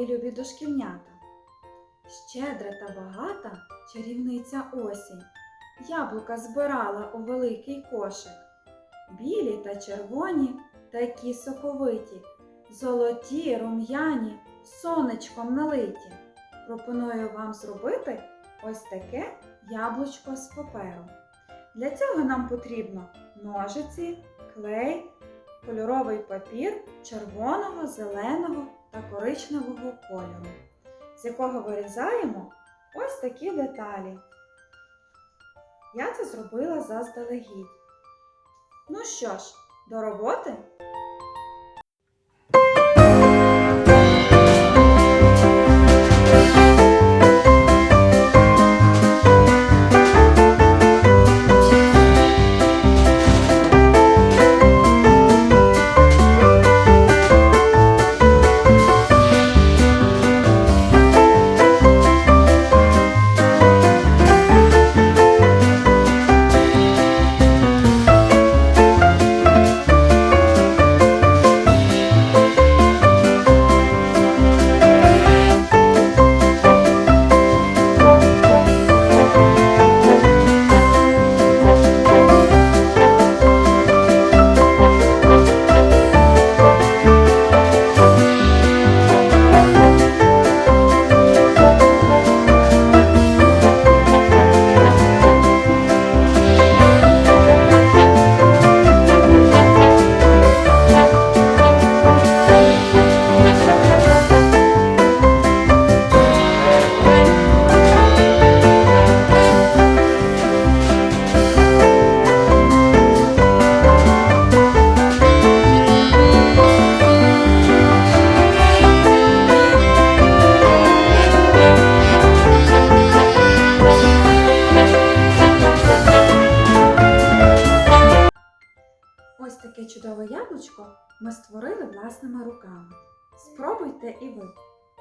Мої любі дошкільнята! Щедра та багата чарівниця осінь. Яблука збирала у великий кошик. Білі та червоні, такі соковиті, золоті, рум'яні, сонечком налиті. Пропоную вам зробити ось таке яблучко з паперу. Для цього нам потрібно ножиці, клей, кольоровий папір червоного, зеленого та коричневого кольору, з якого вирізаємо ось такі деталі. Я це зробила заздалегідь. Ну що ж, до роботи? Чудове яблучко ми створили власними руками. Спробуйте і ви.